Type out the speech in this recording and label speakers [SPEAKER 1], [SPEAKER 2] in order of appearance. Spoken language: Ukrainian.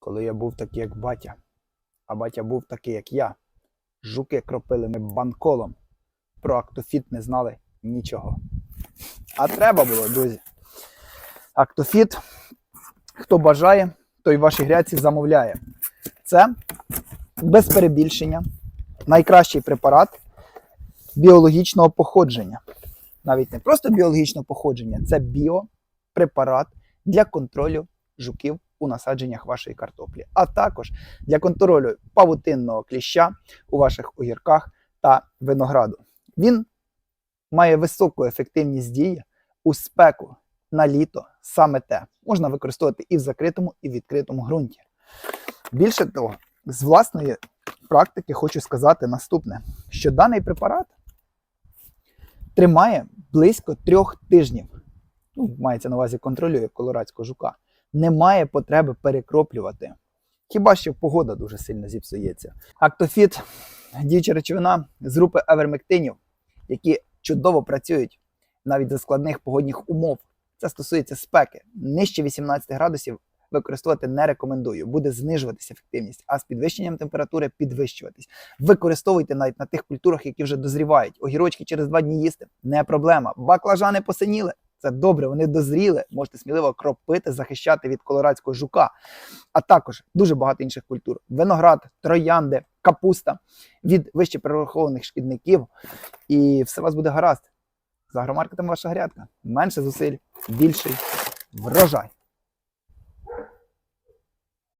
[SPEAKER 1] Коли я був такий, як батя, а батя був такий, як я, жуки кропили ми банколом. Про актофіт не знали нічого. А треба було, друзі. Актофіт, хто бажає, той в вашій гряці замовляє. Це без перебільшення найкращий препарат біологічного походження. Навіть не просто біологічного походження, це біопрепарат для контролю жуків у насадженнях вашої картоплі, а також для контролю павутинного кліща у ваших огірках та винограду. Він має високу ефективність дії у спеку на літо саме те. Можна використовувати і в закритому, і в відкритому ґрунті. Більше того, з власної практики хочу сказати наступне: що даний препарат тримає близько трьох тижнів. Ну, мається на увазі контролює колорадського жука. Немає потреби перекроплювати. Хіба що погода дуже сильно зіпсується. Актофіт діюча речовина з групи авермектинів, які чудово працюють навіть за складних погодних умов. Це стосується спеки. Нижче 18 градусів використовувати не рекомендую. Буде знижуватися ефективність, а з підвищенням температури підвищуватись. Використовуйте навіть на тих культурах, які вже дозрівають. Огірочки через два дні їсти не проблема. Баклажани посиніли. Це добре, вони дозріли. Можете сміливо кропити, захищати від колорадського жука. А також дуже багато інших культур: виноград, троянди, капуста від вище перерахованих шкідників. І все у вас буде гаразд. За агромаркетом ваша грядка. Менше зусиль, більший врожай.